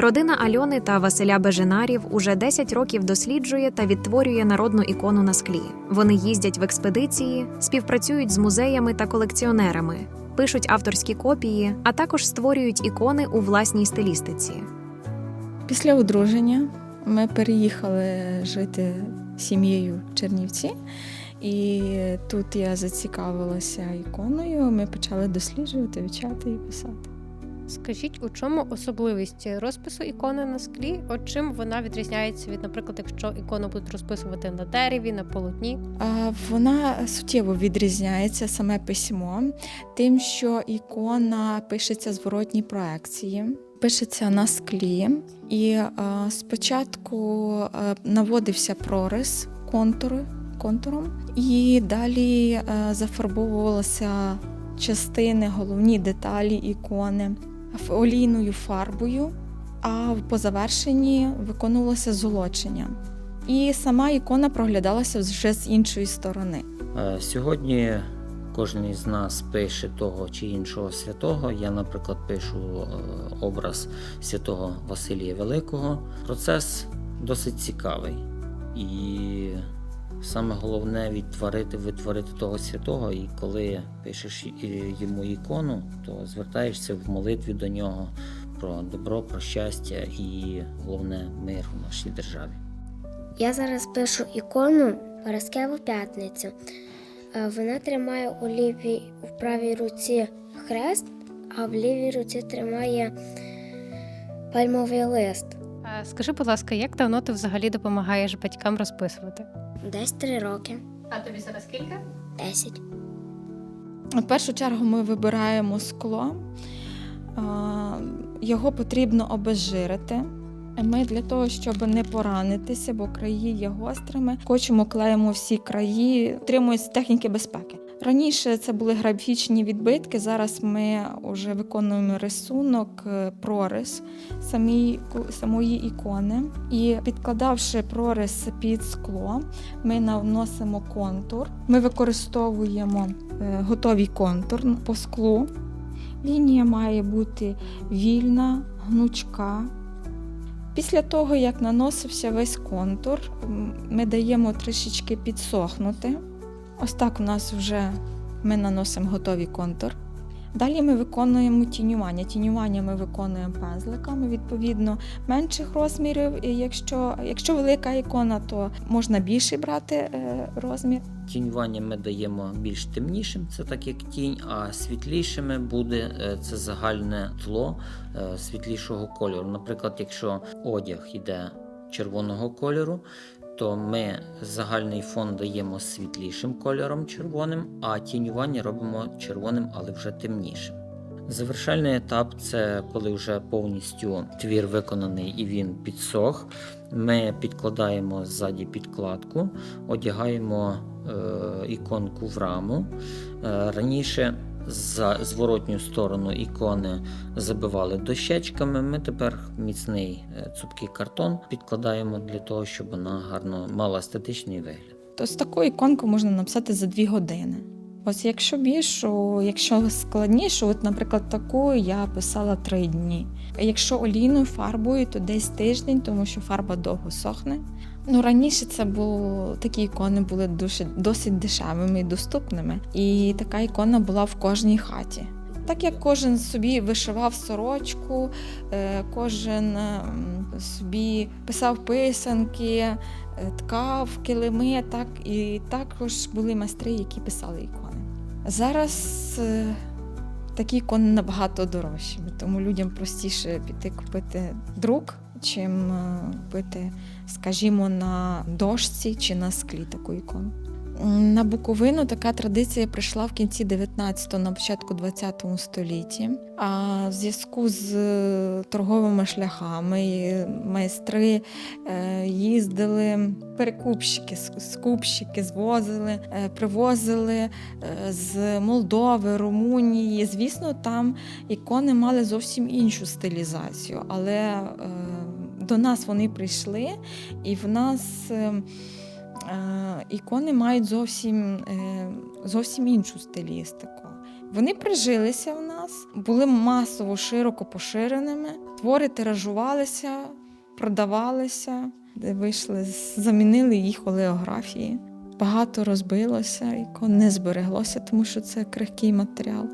Родина Альони та Василя Беженарів уже 10 років досліджує та відтворює народну ікону на склі. Вони їздять в експедиції, співпрацюють з музеями та колекціонерами, пишуть авторські копії, а також створюють ікони у власній стилістиці. Після одруження ми переїхали жити сім'єю в Чернівці, і тут я зацікавилася іконою. Ми почали досліджувати, вивчати і писати. Скажіть, у чому особливість розпису ікони на склі? От чим вона відрізняється від, наприклад, якщо ікону будуть розписувати на дереві, на полотні? Вона суттєво відрізняється саме письмо, тим, що ікона пишеться зворотній проекції, пишеться на склі, і а, спочатку а, наводився прорис контури, контуром, і далі а, зафарбовувалися частини, головні деталі ікони олійною фарбою, а по завершенні виконувалося золочення. І сама ікона проглядалася вже з іншої сторони. Е, Сьогодні кожен із нас пише того чи іншого святого. Я, наприклад, пишу е, образ святого Василія Великого. Процес досить цікавий. І саме головне відтворити, витворити того святого. І коли пишеш йому ікону, то звертаєшся в молитві до нього про добро, про щастя і головне мир у нашій державі. Я зараз пишу ікону Параскеву п'ятницю. Е, Вона тримає у лівій в правій руці хрест, а в лівій руці тримає пальмовий лист. Скажи, будь ласка, як давно ти взагалі допомагаєш батькам розписувати? Десь три роки, А тобі зараз скільки? десять. В першу чергу ми вибираємо скло, його потрібно обезжирити. Ми для того, щоб не поранитися, бо краї є гострими, хочемо клеїмо всі краї, тримують техніки безпеки. Раніше це були графічні відбитки. Зараз ми вже виконуємо рисунок, е, прорис самій, самої ікони. І підкладавши прорис під скло, ми наносимо контур. Ми використовуємо е, готовий контур по склу. Лінія має бути вільна, гнучка. Після того, як наносився весь контур, ми даємо трішечки підсохнути. Ось так у нас вже ми наносимо готовий контур. Далі ми виконуємо тінювання. Тінювання ми виконуємо пензликами, відповідно, менших розмірів. І Якщо, якщо велика ікона, то можна більший брати е, розмір. Тінювання ми даємо більш темнішим, це так як тінь, а світлішими буде е, це загальне тло е, світлішого кольору. Наприклад, якщо одяг йде червоного кольору, то ми загальний фон даємо світлішим кольором червоним, а тінювання робимо червоним, але вже темнішим. Завершальний етап це коли вже повністю твір виконаний і він підсох. Ми підкладаємо ззаді підкладку, одягаємо е, іконку в раму. Е, раніше за зворотню сторону ікони забивали дощечками. Ми тепер міцний е, цупкий картон підкладаємо для того, щоб вона гарно мала естетичний вигляд. То з таку іконку можна написати за дві години. Ось якщо більшу, якщо складніше, от, наприклад, таку я писала три дні. Якщо олійною фарбою, то десь тиждень, тому що фарба довго сохне. Ну раніше це було такі ікони були дуже досить дешевими і доступними. І така ікона була в кожній хаті. Так як кожен собі вишивав сорочку, е, кожен ем, собі писав писанки, е, ткав килими, так і також були майстри, які писали ікони. Зараз е, такі ікони набагато дорожчі, тому людям простіше піти купити друк, чим е, купити, скажімо, на дошці чи на склі таку ікону. На Буковину така традиція прийшла в кінці 19-го, на початку 20-го столітті. А в зв'язку з е, торговими шляхами майстри е, їздили, перекупщики, скупщики звозили, привозили з Молдови, Румунії. Звісно, там ікони мали зовсім іншу стилізацію, але до нас вони прийшли, і в нас. е, е, Ікони мають зовсім, е, зовсім іншу стилістику. Вони прижилися в нас, були масово широко поширеними, твори тиражувалися, продавалися, вийшли, замінили їх олеографії. Багато розбилося, ікон не збереглося, тому що це крихкий матеріал.